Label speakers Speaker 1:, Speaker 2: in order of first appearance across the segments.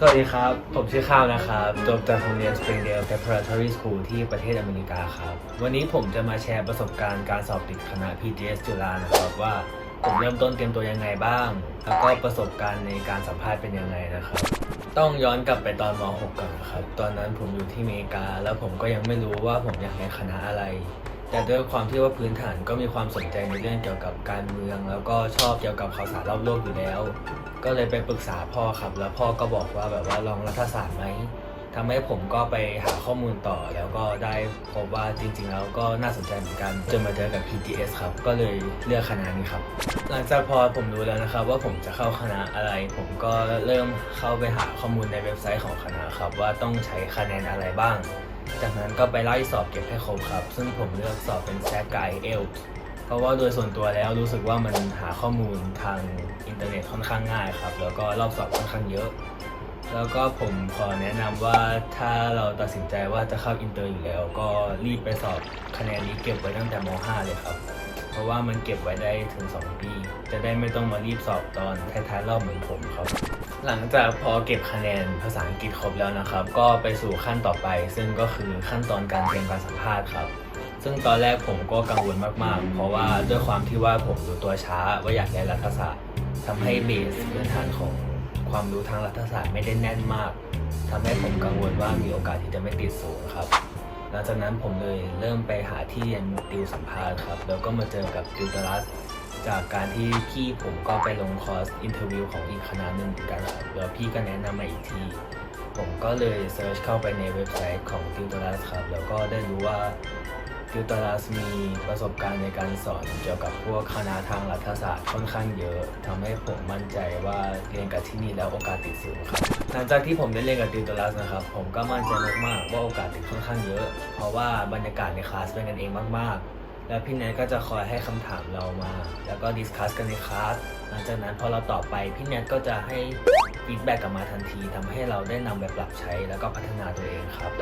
Speaker 1: สวัสดีครับ ผมชื่อข้าวนะครับ จบจากโรงเรียน Springdale Preparatory School ที่ประเทศอเมริกาครับ วันนี้ผมจะมาแชร์ประสบการณ์การสอบติดคณะ PGS จุฬานะครับว่าผมเริ่มต้นเตรียมตัวยังไงบ้าง แล้วก็ประสบการณ์ในการสัมภาษณ์เป็นยังไงนะครับ ต้องย้อนกลับไปตอนม .6 ก่อนนะครับ ตอนนั้นผมอยู่ที่อเมริกา แล้วผมก็ยังไม่รู้ว่าผมอยากเรียนคณะอะไร แต่ด้วยความที่ว่าพื้นฐานก็มีความสนใจในเรื่องเกี่ยวกับการเมือง แล้วก็ชอบเกี่ยวกับข่าวสารรอบโลกอยู่แล้ว ก็เลยไปปรึกษาพ่อครับ แล้วพ่อก็บอกว่าแบบว่าลองรัฐศาสตร์ไหมทำให้ผมก็ไปหาข้อมูลต่อแล้วก็ได้พบว่าจริง ๆ แล้วก็น่าสนใจเหมือนกันจนมาเจอกับ PTS ครับ ก็เลยเลือกคณะนี้ครับ หลังจากพอผมรู้แล้วนะครับ ว่าผมจะเข้าคณะอะไร ผมก็เริ่มเข้าไปหาข้อมูลในเว็บไซต์ของคณะครับ ว่าต้องใช้คะแนนอะไรบ้าง จากนั้นก็ไปไล่สอบเก็บให้ครบครับ ซึ่งผมเลือกสอบเป็นแซกกับ i อเอลเพราะว่าโดยส่วนตัวแล้วรู้สึกว่ามันหาข้อมูลทางอินเทอร์เน็ตค่อนข้างง่ายครับ แล้วก็รอบสอบค่อนข้างเยอะ แล้วก็ผมขอแนะนำว่าถ้าเราตัดสินใจว่าจะเข้าอินเตอร์อยู่แล้ว ก็รีบไปสอบคะแนนนี้เก็บไว้ตั้งแต่ม .5 เลยครับ เพราะว่ามันเก็บไว้ได้ถึง 2 ปี จะได้ไม่ต้องมารีบสอบตอนท้ายๆรอบเหมือนผมครับ หลังจากพอเก็บคะแนนภาษาอังกฤษครบแล้วนะครับ ก็ไปสู่ขั้นต่อไป ซึ่งก็คือขั้นตอนการเตรียมการสัมภาษณ์ครับซึ่งตอนแรกผมก็กังวลมากๆ เพราะว่าด้วยความที่ว่าผมรู้ตัวช้าว่าอยากเรียนรัฐศาสตร์ทำให้เบสพื้นฐานของความรู้ทางรัฐศาสตร์ไม่ได้แน่นมากทำให้ผมกังวลว่ามีโอกาสที่จะไม่ติดสูงครับ หลังจากนั้นผมเลยเริ่มไปหาที่เรียนติวสัมภาษณ์ครับ แล้วก็มาเจอกับติวตารัสจากการที่พี่ผมก็ไปลงคอร์สอินเทอร์วิวของอีกคณะหนึ่งเหมือนกันครับแล้วพี่ก็แนะนำมาอีกทีผมก็เลยเซิร์ชเข้าไปในเว็บไซต์ของติวตารัสครับ แล้วก็ได้รู้ว่า ติวตอรัสมีประสบการณ์ในการสอนเกี่ยวกับพวกคณะทางรัฐศาสตร์ค่อนข้างเยอะทำให้ผมมั่นใจว่าเรียนกับที่นี่แล้วโอกาสติดสูงครับหลังจากที่ผมได้เรียนกับติวตอรัสนะครับ ผมก็มั่นใจมากๆว่าโอกาสติดค่อนข้างเยอะ เพราะว่าบรรยากาศในคลาสเป็นกันเองมากๆ แล้วพี่แนทก็จะคอยให้คำถามเรามา แล้วก็ดิสคัสกันในคลาสหลังจากนั้นพอเราตอบไปพี่แนทก็จะให้ฟีดแบ็กกลับมาทันทีทำให้เราได้นำไปปรับใช้แล้วก็พัฒนาตัวเองครับ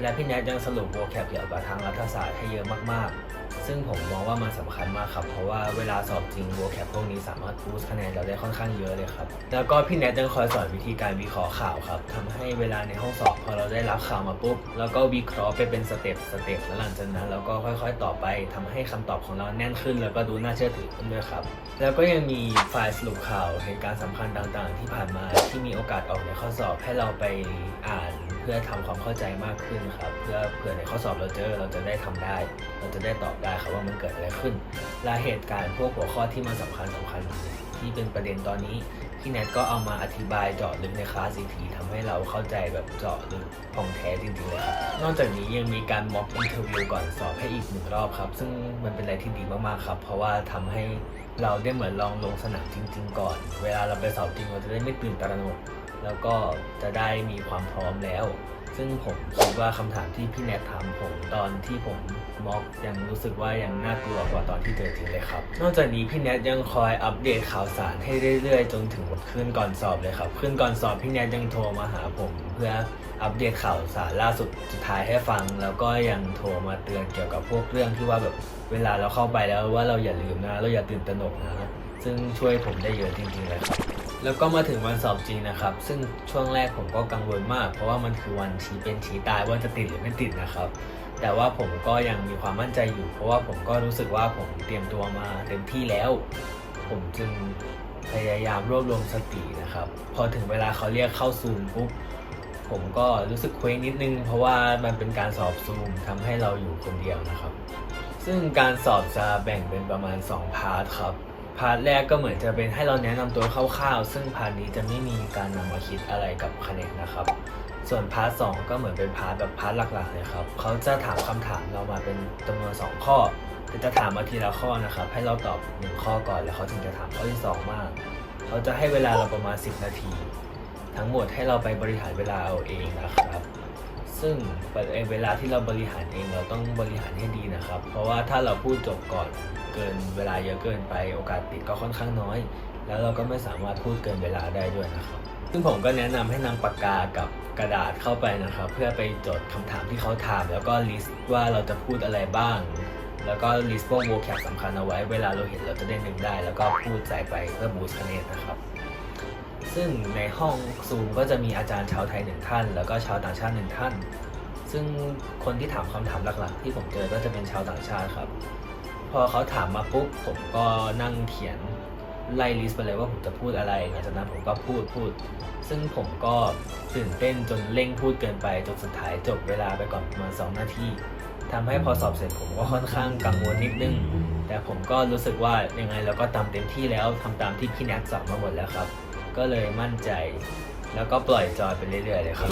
Speaker 1: และพี่แนทยังสรุปโวแคปเกี่ยวกับทางรัฐศาสตร์ให้เยอะมากๆ ซึ่งผมมองว่ามันสำคัญมากครับ เพราะว่าเวลาสอบจริงโวแคปพวกนี้สามารถบูสคะแนนเราได้ค่อนข้างเยอะเลยครับ แล้วก็พี่แนทยังคอยสอนวิธีการวิเคราะห์ข่าวครับทำให้เวลาในห้องสอบพอเราได้รับข่าวมาปุ๊บ แล้วก็วิเคราะห์ไปเป็นสเต็ปสเต็ปแล้วหลังจากนั้นเราก็ค่อยๆ ต่อไปทำให้คำตอบของเราแน่นขึ้น แล้วก็ดูน่าเชื่อถือขึ้นด้วยครับ แล้วก็ยังมีไฟล์สรุปข่าวเหตุการณ์สำคัญต่างๆ ที่ผ่านมาที่มีโอกาสออกในข้อสอบให้เราไปอ่าน พื่อทำความเข้าใจมากขึ้นครับ เพื่อเผื่อในข้อสอบเราเจอเราจะได้ทำได้ เราจะได้ตอบได้ครับว่ามันเกิดอะไรขึ้น และเหตุการณ์พวกหัวข้อที่มันสำคัญสำคัญ ที่เป็นประเด็นตอนนี้พี่แนทก็เอามาอธิบายเจาะลึกในคลาสอีกทีทำให้เราเข้าใจแบบเจาะลึกของแท้จริงๆเลยครับ นอกจากนี้ยังมีการม็อกอินเทอร์วิวก่อนสอบให้อีกหนึ่งรอบครับ ซึ่งมันเป็นอะไรที่ดีมากๆครับ เพราะว่าทำให้เราได้เหมือนลองลงสนามจริง ๆ ก่อน เวลาเราไปสอบจริงเราจะได้ไม่ตื่นตระหนก แล้วก็จะได้มีความพร้อมแล้ว ซึ่งผมคิดว่าคำถามที่พี่แนทถามผมตอนที่ผมม็อกยังรู้สึกว่ายังน่ากลัวกว่าตอนที่เจอจริงเลยครับ นอกจากนี้พี่แนทยังคอยอัปเดตข่าวสารให้เรื่อยๆ จนถึงคืนก่อนสอบเลยครับคืนก่อนสอบพี่แนทยังโทรมาหาผม เพื่ออัปเดตข่าวสารล่าสุดสุดท้ายให้ฟัง แล้วก็ยังโทรมาเตือนเกี่ยวกับพวกเรื่องที่ว่าแบบเวลาเราเข้าไปแล้วว่าเราอย่าลืมนะเราอย่าตื่นตระหนกนะซึ่งช่วยผมได้เยอะจริงๆเลยครับ แล้วก็มาถึงวันสอบจริงนะครับ ซึ่งช่วงแรกผมก็กังวลมาก เพราะว่ามันคือวันชี้เป็นชี้ตายว่าจะติดหรือไม่ติดนะครับ แต่ว่าผมก็ยังมีความมั่นใจอยู่ เพราะว่าผมก็รู้สึกว่าผมเตรียมตัวมาเต็มที่แล้ว ผมจึงพยายามรวบรวมสตินะครับ พอถึงเวลาเขาเรียกเข้าซูมปุ๊บผมก็รู้สึกเคว้งนิดนึง เพราะว่ามันเป็นการสอบซูมทำให้เราอยู่คนเดียวนะครับ ซึ่งการสอบจะแบ่งเป็นประมาณ 2 พาร์ทครับ พาร์ทแรกก็เหมือนจะเป็นให้เราแนะนำตัวคร่าวๆ ซึ่งพาร์ทนี้จะไม่มีการนำมาคิดอะไรกับคะแนนนะครับ ส่วนพาร์ทสองก็เหมือนเป็นพาร์ทแบบพาร์ทหลักๆเลยครับ เขาจะถามคำถามเรามาเป็นจำนวน 2 ข้อแต่จะถามมาทีละข้อนะครับ ให้เราตอบหนึ่งข้อก่อนแล้วเขาถึงจะถามข้อที่สองมาก เขาจะให้เวลาเราประมาณ 10 นาที ทั้งหมดให้เราไปบริหารเวลาเอาเองนะครับ ซึ่งเวลาที่เราบริหารเองเราต้องบริหารให้ดีนะครับ เพราะว่าถ้าเราพูดจบก่อนเกินเวลาเยอะเกินไปโอกาสติดก็ค่อนข้างน้อย แล้วเราก็ไม่สามารถพูดเกินเวลาได้ด้วยนะครับ ซึ่งผมก็แนะนำให้นำปากกากับกระดาษเข้าไปนะครับ เพื่อไปจดคำถามที่เขาถาม แล้วก็ลิสต์ว่าเราจะพูดอะไรบ้าง แล้วก็ลิสต์พวกโวแคปสำคัญเอาไว้ เวลาเราเห็นเราจะได้นึกได้ แล้วก็พูดใส่ไปเพื่อบูสต์คะแนนนะครับ ซึ่งในห้องซูมก็จะมีอาจารย์ชาวไทยหนึ่งท่าน แล้วก็ชาวต่างชาติหนึ่งท่าน ซึ่งคนที่ถามคำถามหลักๆ ที่ผมเจอก็จะเป็นชาวต่างชาติครับ พอเขาถามมาปุ๊บผมก็นั่งเขียนไล่ลิสต์ไปเลยว่าผมจะพูดอะไรหลังจากนั้นผมก็พูดพูด ซึ่งผมก็ตื่นเต้นจนเร่งพูดเกินไปจนสุดท้ายจบเวลาไปก่อนประมาณสองนาทีทำให้พอสอบเสร็จผมก็ค่อนข้างกังวลนิดนึง แต่ผมก็รู้สึกว่ายังไงเราก็ทำเต็มที่แล้วทำตามที่พี่แนทสั่งมาหมดแล้วครับ ก็เลยมั่นใจ แล้วก็ปล่อยจอยไปเรื่อยๆเลยครับ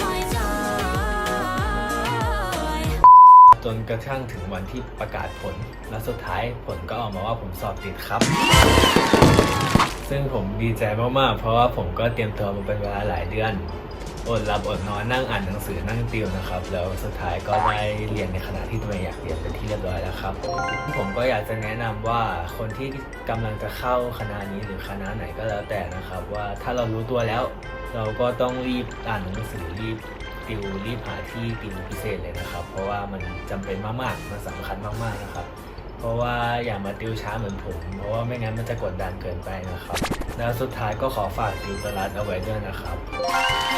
Speaker 1: จนกระทั่งถึงวันที่ประกาศผล และสุดท้ายผลก็ออกมาว่าผมสอบติดครับ ซึ่งผมดีใจมากๆ เพราะว่าผมก็เตรียมตัวมาเป็นเวลาหลายเดือน อดหลับอดนอนนั่งอ่านหนังสือนั่งติวนะครับ แล้วสุดท้ายก็ได้เรียนในคณะที่ตัวเองอยากเรียนเป็นที่เรียบร้อยแล้วครับ ผมก็อยากจะแนะนำว่าคนที่กำลังจะเข้าคณะนี้หรือคณะไหนก็แล้วแต่นะครับ ว่าถ้าเรารู้ตัวแล้ว เราก็ต้องรีบอ่านหนังสือรีบติวรีบหาที่ติวพิเศษเลยนะครับ เพราะว่ามันจำเป็นมากๆมันสำคัญมากๆนะครับ เพราะว่าอย่ามาติวช้าเหมือนผม เพราะว่าไม่งั้นมันจะกดดันเกินไปนะครับ แล้วสุดท้ายก็ขอฝากติวตลาดเอาไว้ด้วยนะครับ